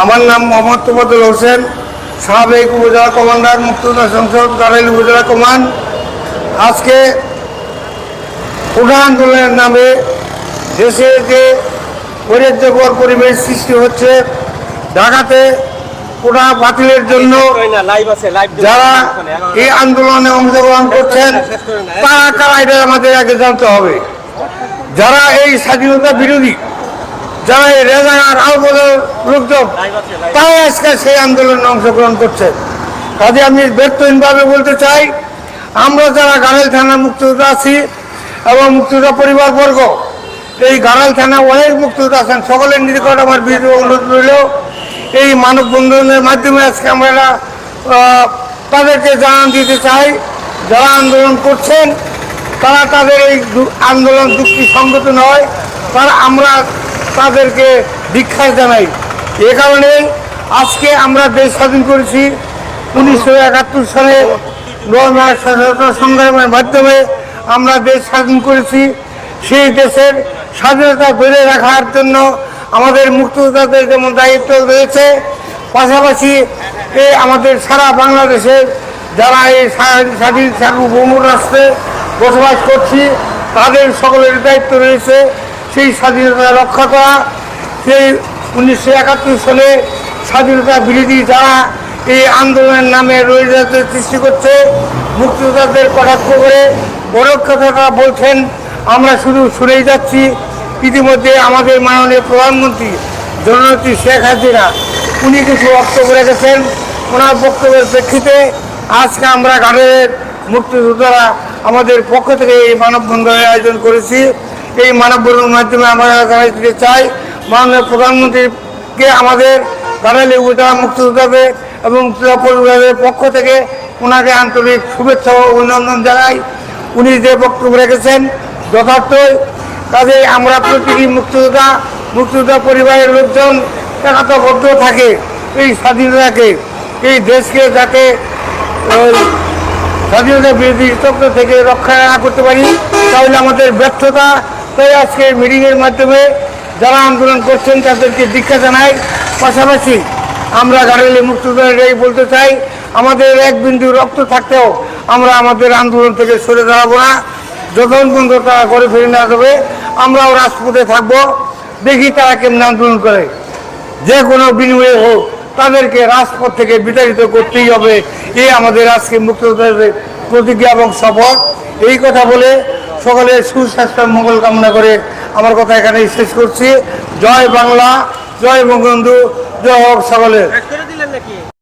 আমার নাম মোহাম্মদ তোফাদুল হোসেন, সাবেক উপজেলা কমান্ডার মুক্তিযোদ্ধা সংসদ, গাড়াইল উপজেলা কমান্ড। আজকে কোটা আন্দোলনের নামে দেশে যে পরিত্যকর পরিবেশ সৃষ্টি হচ্ছে, ঢাকাতে কোটা বাতিলের জন্য যারা এই আন্দোলনে অংশগ্রহণ করছেন, তারা কারা, এটা আমাদের আগে জানতে হবে। যারা এই স্বাধীনতা বিরোধী যারা রেজাগার আলবদল লোকজন। তাই আজকে সেই আন্দোলনে অংশগ্রহণ করছে। কাজে আমি ব্যর্থহীনভাবে বলতে চাই, আমরা যারা গাড়াইল থানার মুক্তিযোদ্ধা আছি এবং মুক্তিযোদ্ধা পরিবারবর্গ, এই গাড়াইল থানা অনেক মুক্তিযোদ্ধা আছেন, সকলের নিকট আমার বিরুদ্ধে অনুরোধ রইল। এই মানববন্ধনের মাধ্যমে আজকে আমরা তাদেরকে জানান দিতে চাই, যারা আন্দোলন করছেন, তারা তাদের এই আন্দোলন যুক্তি সঙ্গত নয় তারা আমরা তাদেরকে দীক্ষা জানাই। এ কারণে আজকে আমরা দেশ স্বাধীন করেছি। উনিশশো একাত্তর সালে স্বাধীনতা সংগ্রামের মাধ্যমে আমরা দেশ স্বাধীন করেছি। সেই দেশের স্বাধীনতা ধরে রাখার জন্য আমাদের মুক্তিযোদ্ধাদের যেমন দায়িত্ব রয়েছে, পাশাপাশি এই আমাদের সারা বাংলাদেশের যারা এই স্বা- স্বাধীন সার্বভৌম রাষ্ট্রে বসবাস করছি, তাদের সকলের দায়িত্ব রয়েছে। সেই স্বাধীনতা রক্ষা করা, সেই উনিশশো একাত্তর সালে স্বাধীনতা বিরোধী যারা এই আন্দোলনের নামে রোহিঙ্গাদের সৃষ্টি করছে, মুক্তিযোদ্ধাদের কটাক্ষ করে বড় কথাটা বলছেন, আমরা শুধু শুনেই যাচ্ছি। ইতিমধ্যে আমাদের মাননীয় প্রধানমন্ত্রী জননেত্রী শেখ হাসিনা, উনি কিছু বক্তব্য রেখেছেন। ওনার বক্তব্যের প্রেক্ষিতে আজকে আমরা গানের মুক্তিযোদ্ধারা আমাদের পক্ষ থেকে এই মানববন্ধনের আয়োজন করেছি। এই মানববন্ধনের মাধ্যমে আমরা জানাই দিতে চাই, মাননীয় প্রধানমন্ত্রীকে আমাদের গাড়ালি উপজেলা মুক্তিযোদ্ধাদের এবং পরিবারের পক্ষ থেকে ওনাকে আন্তরিক শুভেচ্ছা ও অভিনন্দন জানাই। উনি যে বক্তব্য রেখেছেন যথার্থই কাজে আমরা প্রতিটি মুক্তিযোদ্ধা মুক্তিযোদ্ধা পরিবারের লোকজন একাত্মবদ্ধ থাকে এই স্বাধীনতাকে, এই দেশকে যাতে স্বাধীনতা বিরোধী থেকে রক্ষা না করতে পারি, তাহলে আমাদের ব্যর্থতা তাই আজকে মিটিংয়ের মাধ্যমে যারা আন্দোলন করছেন, তাদেরকে দীক্ষা জানাই। পাশাপাশি আমরা গাড়িলে মুক্তিযোদ্ধারাই বলতে চাই, আমাদের এক বিন্দু রক্ত থাকতেও আমরা আমাদের আন্দোলন থেকে সরে দাঁড়াবো না। যখন পর্যন্ত তারা করে ফিরে না দেবে আমরাও রাজপথে থাকব। দেখি তারা কেমন আন্দোলন করে। যে কোনো বিনিময়ে হোক, তাদেরকে রাজপথ থেকে বিতাড়িত করতেই হবে। এই আমাদের আজকে মুক্তিযোদ্ধাদের প্রতিজ্ঞা এবং শপথ। এই কথা বলে সকলের সুস্বাস্থ্য, মঙ্গল কামনা করে আমার কথা এখানে শেষ করছি। জয় বাংলা, জয় বঙ্গবন্ধু, জয় হক সকলের